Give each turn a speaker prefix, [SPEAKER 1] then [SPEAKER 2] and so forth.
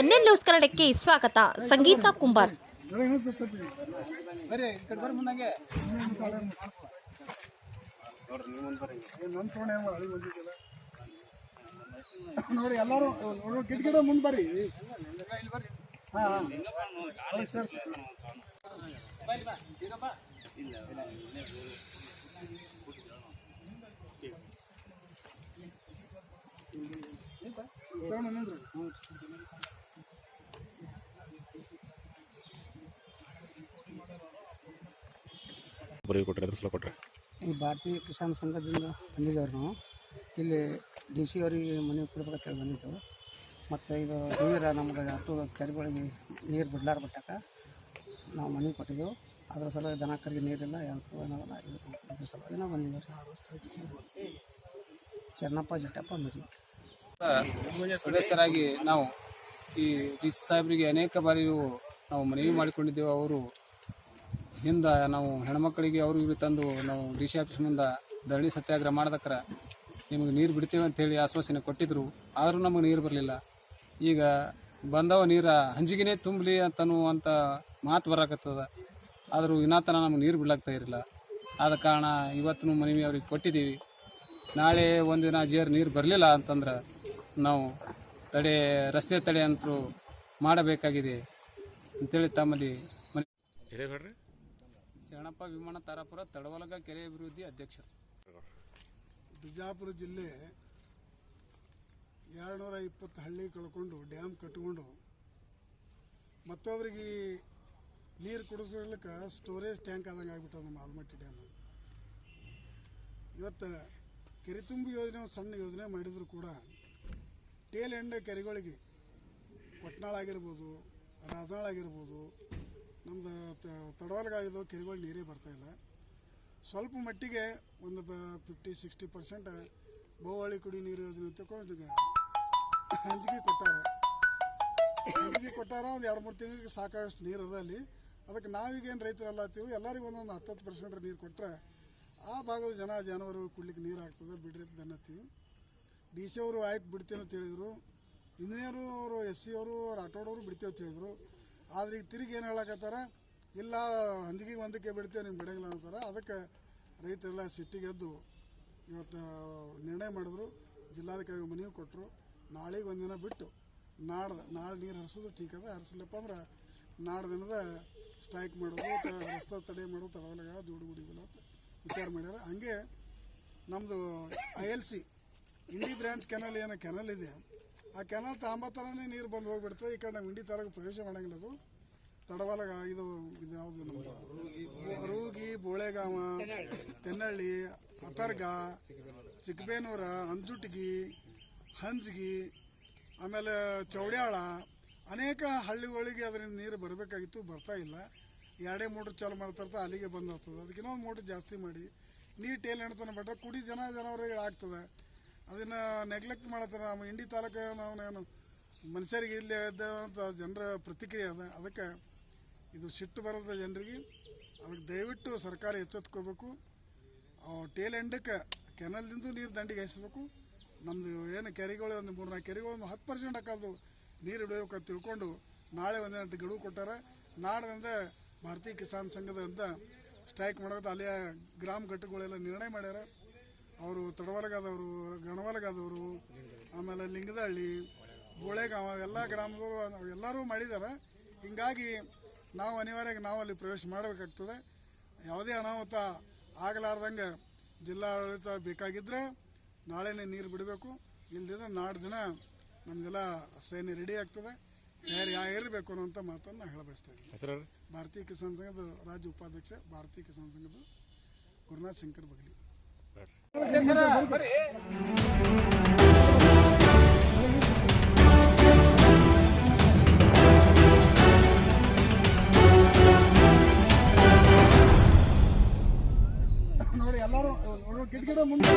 [SPEAKER 1] NN news ಕನ್ನಡಕ್ಕೆ ಸ್ವಾಗತ. ಸಂಗೀತ ಕುಂಬಾರ್.
[SPEAKER 2] ನೋಡಿ ಎಲ್ಲರೂ ನೋಡಿ ಕಿಟ್ ಗಿಡ ಮುಂದೆ ಬರ್ರಿ. ಹಾ ಹಾ. ಸರ್. ಸರ್
[SPEAKER 3] ಬರೀ ಕೊಟ್ಟರೆ ಅದ್ರ ಸಲ ಕೊಟ್ಟರೆ
[SPEAKER 4] ಈ ಭಾರತೀಯ ಕಿಸಾನ್ ಸಂಘದಿಂದ ಬಂದಿದ್ದೇವೆ ನಾವು. ಇಲ್ಲಿ ಡಿ ಸಿ ಅವರಿಗೆ ಮನೆ ಕೊಡ್ಬೇಕಂತ ಹೇಳಿ ಬಂದಿದ್ದೆವು. ಮತ್ತು ಇದು ನೀರು ನಮ್ಗೆ ಹತ್ತು ಕೆರೆಗಳಿಗೆ ನೀರು ಬಿಡ್ಲಾರ ಬಿಟ್ಟಾಕ ನಾವು ಮನೆ ಕೊಟ್ಟಿದ್ದೆವು. ಅದ್ರ ಸಲುವಾಗಿ ದನ ಕರಿಗೆ ನೀರಿಲ್ಲ ಯಾವತ್ತೂ ಏನಾಗಲ್ಲ. ಇದು ಇದ್ರ ಸಲುವಾಗಿ ನಾವು ಬಂದಿದ್ದೇವೆ. ಚೆನ್ನಪ್ಪ ಜಟ್ಟಪ್ಪ ಮರಿ. ಸದಸ್ಯರಾಗಿ ನಾವು ಈ ಡಿ ಸಿ ಸಾಹೇಬರಿಗೆ ಅನೇಕ ಬಾರಿ ನಾವು ಮನವಿ ಮಾಡಿಕೊಂಡಿದ್ದೆವು. ಅವರು ಹಿಂದೆ ನಾವು ಹೆಣ್ಮಕ್ಳಿಗೆ ಅವರು ಇವರು ತಂದು ನಾವು ಡಿ ಸಿ ಆಫೀಸ್ ಮುಂದೆ ಧರಣಿ ಸತ್ಯಾಗ್ರಹ ಮಾಡ್ದಕ್ರ ನಿಮಗೆ ನೀರು ಬಿಡ್ತೇವೆ ಅಂತೇಳಿ ಆಶ್ವಾಸನೆ ಕೊಟ್ಟಿದ್ರು. ಆದರೂ ನಮಗೆ ನೀರು ಬರಲಿಲ್ಲ. ಈಗ ಬಂದವ ನೀರ ಹಂಜಿಗೆನೇ ತುಂಬಲಿ ಅಂತ ಮಾತು ಬರಕತ್ತದ. ಆದರೂ ಇನ್ನಾತನ ನಮಗೆ ನೀರು ಬಿಡ್ಲಾಗ್ತಾ ಇರಲಿಲ್ಲ. ಆದ ಕಾರಣ ಇವತ್ತು ಮನವಿ ಅವ್ರಿಗೆ ಕೊಟ್ಟಿದ್ದೀವಿ. ನಾಳೆ ಒಂದಿನ ಜೇರ್ ನೀರು ಬರಲಿಲ್ಲ ಅಂತಂದ್ರೆ ನಾವು ತಡೆ, ರಸ್ತೆ ತಡೆ ಅಂತೂ ಮಾಡಬೇಕಾಗಿದೆ. ಅಂತೇಳಿ ತಮ್ಮಲ್ಲಿ ಶರಣಪ್ಪ ವಿಮಾನ ತಾರಾಪುರ ತಡವಲಗ ಕೆರೆ ಅಭಿವೃದ್ಧಿ ಅಧ್ಯಕ್ಷರು
[SPEAKER 2] ಬಿಜಾಪುರ ಜಿಲ್ಲೆ ಎರಡುನೂರ ಇಪ್ಪತ್ತು ಹಳ್ಳಿ ಕಳ್ಕೊಂಡು ಡ್ಯಾಮ್ ಕಟ್ಕೊಂಡು ಮತ್ತೊಬ್ಬರಿಗೆ ನೀರು ಕುಡಿಸ್ಲಿಕ್ಕೆ ಸ್ಟೋರೇಜ್ ಟ್ಯಾಂಕ್ ಆದಂಗೆ ಆಗ್ಬಿಟ್ಟು ನಮ್ಮ ಆಲ್ಮಟ್ಟಿ ಡ್ಯಾಮ್. ಇವತ್ತು ಕೆರೆ ತುಂಬಿ ಯೋಜನೆ ಸಣ್ಣ ಯೋಜನೆ ಮಾಡಿದರೂ ಕೂಡ ಟೇಲ್ ಎಂಡ್ ಕೆರೆಗಳಿಗೆ ಕೊಟ್ನಾಳ ಆಗಿರ್ಬೋದು ರಾಜನಾಳ್ ಆಗಿರ್ಬೋದು ನಮ್ದು ತಡವಲ್ಗಾಗಿದ್ದು ಕೆರೆಗಳು ನೀರೇ ಬರ್ತಾ ಇಲ್ಲ. ಸ್ವಲ್ಪ ಮಟ್ಟಿಗೆ ಒಂದು ಫಿಫ್ಟಿ ಸಿಕ್ಸ್ಟಿ ಪರ್ಸೆಂಟ್ ಬಹುವಳಿ ಕುಡಿ ನೀರು ಯೋಜನೆ ತಗೊಂಡು ಹಂಚಿಗೆ ಕೊಟ್ಟಾರ. ಹಂಚಿಗೆ ಕೊಟ್ಟಾರ, ಒಂದು ಎರಡು ಮೂರು ತಿಂಗಳಿಗೆ ಸಾಕಷ್ಟು ನೀರು ಅದ ಅಲ್ಲಿ. ಅದಕ್ಕೆ ನಾವೀಗೇನು ರೈತರೆಲ್ಲ ಹತ್ತೀವಿ ಎಲ್ಲರಿಗೂ ಒಂದೊಂದು ಹತ್ತತ್ತು ಪರ್ಸೆಂಟ್ ನೀರು ಕೊಟ್ಟರೆ ಆ ಭಾಗದ ಜನ ಜಾನುವಾರು ಕುಡ್ಲಿಕ್ಕೆ ನೀರು ಆಗ್ತದೆ, ಬಿಡ್ರಿ ಅಂತ ಬೆನ್ನತ್ತೀವಿ ಡಿ ಸಿ ಅವರು ಆಯ್ತು ಬಿಡ್ತೀನಿ ಅಂತ ಹೇಳಿದರು. ಇಂಜಿನಿಯರು ಅವರು ಎಸ್ ಸಿ ಅವರು ರಾಠೋಡವರು ಬಿಡ್ತೇವೆ ಅಂತ ಹೇಳಿದರು. ಆದ್ರೆ ಈಗ ತಿರುಗಿ ಏನು ಹೇಳಕತ್ತಾರ? ಇಲ್ಲ, ಹಂದಿಗೆ ಒಂದಕ್ಕೆ ಬಿಡ್ತೇವೆ ನಿಮ್ಗೆ ಬಿಡಂಗಿಲ್ಲ ಅಂತಾರೆ. ಅದಕ್ಕೆ ರೈತರೆಲ್ಲ ಸಿಟ್ಟಿಗೆದ್ದು ಇವತ್ತು ನಿರ್ಣಯ ಮಾಡಿದ್ರು. ಜಿಲ್ಲಾಧಿಕಾರಿ ಮನವಿ ಕೊಟ್ಟರು ನಾಳೆಗೆ ಒಂದಿನ ಬಿಟ್ಟು ನಾಡ್ದು, ನಾಳೆ ನೀರು ಹರಿಸೋದು ಠೀಕ್ ಅದ. ಹರಿಸಲಿಲ್ಲಪ್ಪ ಅಂದ್ರೆ ನಾಡ್ದು ದಿನದ ಸ್ಟ್ರೈಕ್ ಮಾಡೋದು ರಸ್ತೆ ತಡೆ ಮಾಡೋದು, ತಡವಲಾಗ ದುಡ್ಡು ಗುಡಿಗಿಲ್ಲ ಅಂತ ವಿಚಾರ ಮಾಡ್ಯಾರ. ಹಂಗೆ ನಮ್ಮದು I L C Indi branch canal ಏನೋ ಕೆನಲ್ ಇದೆ. ಆ ಕೆನಲ್ ತಾಂಬತ್ತನೇ ನೀರು ಬಂದು ಹೋಗಿಬಿಡ್ತದೆ. ಈ ಕಡೆ ನಮ್ಮ ಇಂಡಿ ಥರಕ್ಕೆ ಪ್ರವೇಶ ಮಾಡೋಂಗಿಲ್ಲ ಅದು. ತಡವಾಲಾಗ ಇದು ಇದು ಯಾವುದು ನಮ್ಮದು ರೂಗಿ ಬೋಳೆಗಾವ ತೆನ್ನಳ್ಳಿ ಸತರ್ಗ ಚಿಕ್ಕಬೇನೂರ, ಅಂಜುಟ್ಗಿ, ಹಂಜ್ಗಿ, ಆಮೇಲೆ ಚೌಡ್ಯಾಳ ಅನೇಕ ಹಳ್ಳಿಗಳಿಗೆ ಅದರಿಂದ ನೀರು ಬರಬೇಕಾಗಿತ್ತು, ಬರ್ತಾ ಇಲ್ಲ. ಎರಡೇ ಮೋಟ್ರ್ ಚಾಲು ಮಾಡ್ತಾ ಅಲ್ಲಿಗೆ ಬಂದು ಹೋಗ್ತದೆ ಅದಕ್ಕೆ ಇನ್ನೊಂದು ಮೋಟ್ರ್ ಜಾಸ್ತಿ ಮಾಡಿ. ನೀರು ಟೇಲ್ ಎಣ್ತಾನೆ ಬಟ್ಟ ಕುಡಿ ಜನ ಜನವರಿಗೆ ಆಗ್ತದೆ. ಅದನ್ನು ನೆಗ್ಲೆಕ್ಟ್ ಮಾಡತ್ತಾರೆ ನಮ್ಮ ಇಂಡಿ ತಾಲೂಕು ನಾವು ಏನು ಮನುಷ್ಯರಿಗೆ ಇಲ್ಲಿ ಇದ್ದಂಥ ಜನರ ಪ್ರತಿಕ್ರಿಯೆ ಅದ. ಅದಕ್ಕೆ ಇದು ಸಿಟ್ಟು ಬರೋದ ಜನರಿಗೆ ಅದಕ್ಕೆ ದಯವಿಟ್ಟು ಸರ್ಕಾರ ಎಚ್ಚೆತ್ಕೋಬೇಕು. ಟೇಲ್ ಎಂಡಕ್ಕೆ ಕೆನಲ್ದಿಂದ ನೀರು ದಂಡಿಗೆ ಹಾಯಿಸ್ಬೇಕು. ನಮ್ಮದು ಏನು ಕೆರೆಗಳು, ಒಂದು ಮೂರು ನಾಲ್ಕು ಕೆರೆಗಳು, ಒಂದು ಹತ್ತು ಪರ್ಸೆಂಟ್ ಹಾಕೋದು ನೀರು ಬಿಡಬೇಕು ಅಂತ ತಿಳ್ಕೊಂಡು ನಾಳೆ ಒಂದಿನ ಗಡುವು ಕೊಟ್ಟಾರೆ. ನಾಡದಿಂದ ಭಾರತೀಯ ಕಿಸಾನ್ ಸಂಘದ ಅಂತ ಸ್ಟ್ರೈಕ್ ಮಾಡೋದು ಅಲ್ಲಿಯ ಗ್ರಾಮ ಘಟಕಗಳೆಲ್ಲ ನಿರ್ಣಯ ಮಾಡ್ಯಾರ. ಅವರು ತಡವಲಗಾದವರು, ಗಣವಲಗಾದವರು, ಆಮೇಲೆ ಲಿಂಗದಹಳ್ಳಿ, ಬೋಳೆಗಾಂವ ಎಲ್ಲ ಗ್ರಾಮದವರು ಎಲ್ಲರೂ ಮಾಡಿದ್ದಾರೆ ಹಿಂಗಾಗಿ ನಾವು ಅನಿವಾರ್ಯವಾಗಿ ನಾವು ಅಲ್ಲಿ ಪ್ರವೇಶ ಮಾಡಬೇಕಾಗ್ತದೆ. ಯಾವುದೇ ಅನಾಹುತ ಆಗಲಾರ್ದಂಗೆ ಜಿಲ್ಲಾಡಳಿತ ಬೇಕಾಗಿದ್ದರೆ ನಾಳೆನೇ ನೀರು ಬಿಡಬೇಕು. ಇಲ್ದಿದ್ರೆ ನಾಡು ದಿನ ನಮಗೆಲ್ಲ ಸೈನ್ಯ ರೆಡಿ ಆಗ್ತದೆ. ಯಾರು ಯಾ ಇರಬೇಕು ಅನ್ನೋಂಥ ಮಾತನ್ನು ಹೇಳಬಯಸ್ತಾ ಇದ್ದೀನಿ. ಭಾರತೀಯ ಕಿಸಾನ್ ಸಂಘದ ರಾಜ್ಯ ಉಪಾಧ್ಯಕ್ಷ ಭಾರತೀಯ ಕಿಸಾನ್ ಸಂಘದ ಗುರುನಾಥ್ ಶಂಕರ್ ಬಗಲಿ. ನೋಡಿ ಎಲ್ಲರೂ ಗಿಡ ಮುಂದೆ.